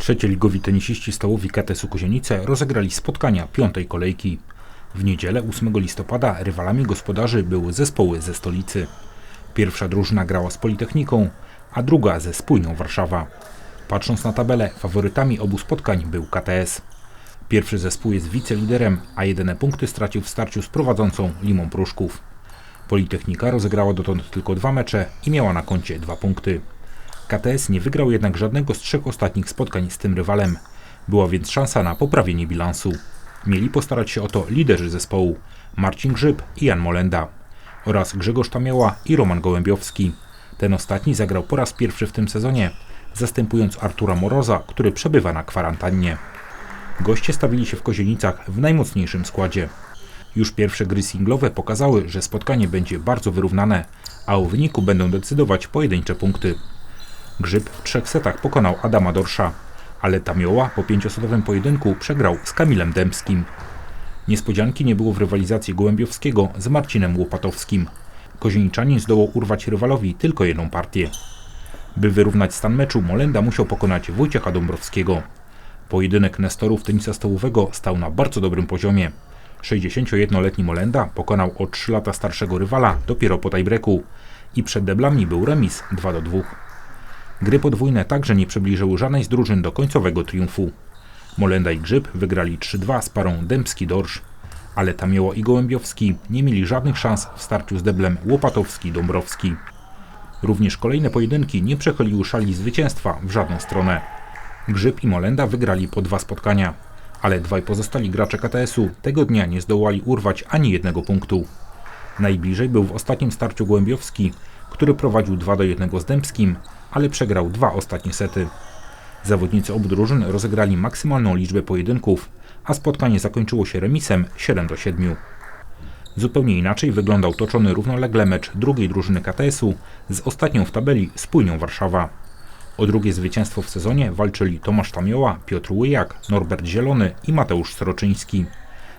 Trzecioligowi tenisiści stołowi KTS-u Kozienice rozegrali spotkania piątej kolejki. W niedzielę 8 listopada rywalami gospodarzy były zespoły ze stolicy. Pierwsza drużyna grała z Politechniką, a druga ze Spójnią Warszawa. Patrząc na tabelę, faworytami obu spotkań był KTS. Pierwszy zespół jest wiceliderem, a jedyne punkty stracił w starciu z prowadzącą Limą Pruszków. Politechnika rozegrała dotąd tylko dwa mecze i miała na koncie dwa punkty. KTS nie wygrał jednak żadnego z trzech ostatnich spotkań z tym rywalem. Była więc szansa na poprawienie bilansu. Mieli postarać się o to liderzy zespołu Marcin Grzyb i Jan Molenda oraz Grzegorz Tamioła i Roman Gołębiowski. Ten ostatni zagrał po raz pierwszy w tym sezonie, zastępując Artura Moroza, który przebywa na kwarantannie. Goście stawili się w Kozienicach w najmocniejszym składzie. Już pierwsze gry singlowe pokazały, że spotkanie będzie bardzo wyrównane, a o wyniku będą decydować pojedyncze punkty. Grzyb w trzech setach pokonał Adama Dorsza, ale Tamioła po pięciosetowym pojedynku przegrał z Kamilem Dębskim. Niespodzianki nie było w rywalizacji Gołębiowskiego z Marcinem Łopatowskim. Kozieniczanin zdołał urwać rywalowi tylko jedną partię. By wyrównać stan meczu, Molenda musiał pokonać Wojciecha Dąbrowskiego. Pojedynek Nestorów tenisa stołowego stał na bardzo dobrym poziomie. 61-letni Molenda pokonał o 3 lata starszego rywala dopiero po tiebreaku i przed deblami był remis 2 do 2. Gry podwójne także nie przybliżyły żadnej z drużyn do końcowego triumfu. Molenda i Grzyb wygrali 3-2 z parą Dębski-Dorsz, ale Tamioło i Gołębiowski nie mieli żadnych szans w starciu z deblem Łopatowski-Dąbrowski. Również kolejne pojedynki nie przechyliły szali zwycięstwa w żadną stronę. Grzyb i Molenda wygrali po dwa spotkania, ale dwaj pozostali gracze KTS-u tego dnia nie zdołali urwać ani jednego punktu. Najbliżej był w ostatnim starciu Gołębiowski, który prowadził 2 do 1 z Dębskim, ale przegrał dwa ostatnie sety. Zawodnicy obu drużyn rozegrali maksymalną liczbę pojedynków, a spotkanie zakończyło się remisem 7 do 7. Zupełnie inaczej wyglądał toczony równolegle mecz drugiej drużyny KTS-u z ostatnią w tabeli Spójnią Warszawa. O drugie zwycięstwo w sezonie walczyli Tomasz Tamioła, Piotr Łyjak, Norbert Zielony i Mateusz Sroczyński.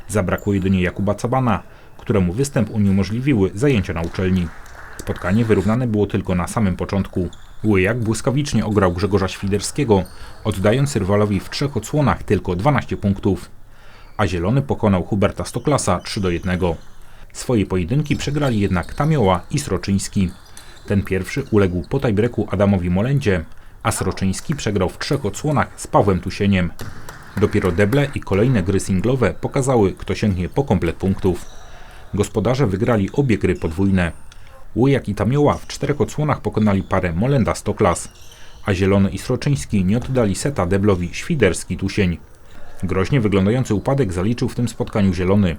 Zabrakło jedynie Jakuba Cabana, któremu występ uniemożliwiły zajęcia na uczelni. Spotkanie wyrównane było tylko na samym początku. Łyjak błyskawicznie ograł Grzegorza Świderskiego, oddając rywalowi w trzech odsłonach tylko 12 punktów. A Zielony pokonał Huberta Stoklasa 3 do 1. Swoje pojedynki przegrali jednak Tamioła i Sroczyński. Ten pierwszy uległ po tiebreaku Adamowi Molendzie, a Sroczyński przegrał w trzech odsłonach z Pawłem Tusieniem. Dopiero deble i kolejne gry singlowe pokazały, kto sięgnie po komplet punktów. Gospodarze wygrali obie gry podwójne. Łyjak i Tamioła w czterech odsłonach pokonali parę Molenda Stoklas, a Zielony i Sroczyński nie oddali seta deblowi Świderski-Tusień. Groźnie wyglądający upadek zaliczył w tym spotkaniu Zielony.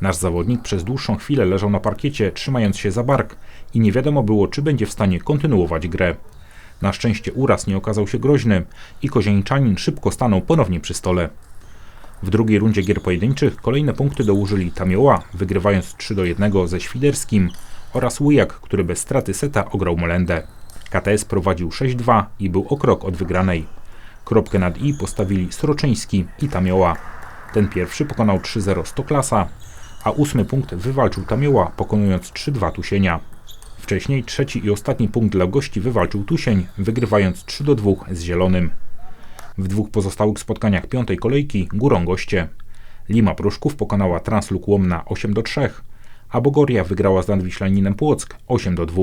Nasz zawodnik przez dłuższą chwilę leżał na parkiecie, trzymając się za bark i nie wiadomo było, czy będzie w stanie kontynuować grę. Na szczęście uraz nie okazał się groźny i kozieńczanin szybko stanął ponownie przy stole. W drugiej rundzie gier pojedynczych kolejne punkty dołożyli Tamioła, wygrywając 3 do 1 ze Świderskim oraz Łyjak, który bez straty seta ograł Molendę. KTS prowadził 6-2 i był o krok od wygranej. Kropkę nad i postawili Sroczyński i Tamioła. Ten pierwszy pokonał 3-0 Stoklasa, a ósmy punkt wywalczył Tamioła, pokonując 3-2 Tusienia. Wcześniej trzeci i ostatni punkt dla gości wywalczył Tusień, wygrywając 3 do 2 z Zielonym. W dwóch pozostałych spotkaniach piątej kolejki górą goście. Lima Pruszków pokonała Transluk Łomna 8 do 3, a Bogoria wygrała z Nadwiślaninem Płock 8 do 2.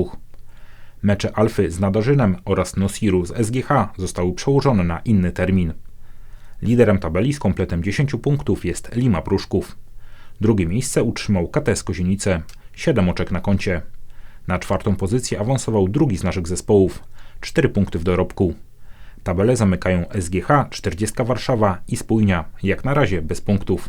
Mecze Alfy z Nadarzynem oraz Nosiru z SGH zostały przełożone na inny termin. Liderem tabeli z kompletem 10 punktów jest Lima Pruszków. Drugie miejsce utrzymał KTS Kozienice, 7 oczek na koncie. Na czwartą pozycję awansował drugi z naszych zespołów, 4 punkty w dorobku. Tabelę zamykają SGH, 40 Warszawa i Spójnia, jak na razie bez punktów.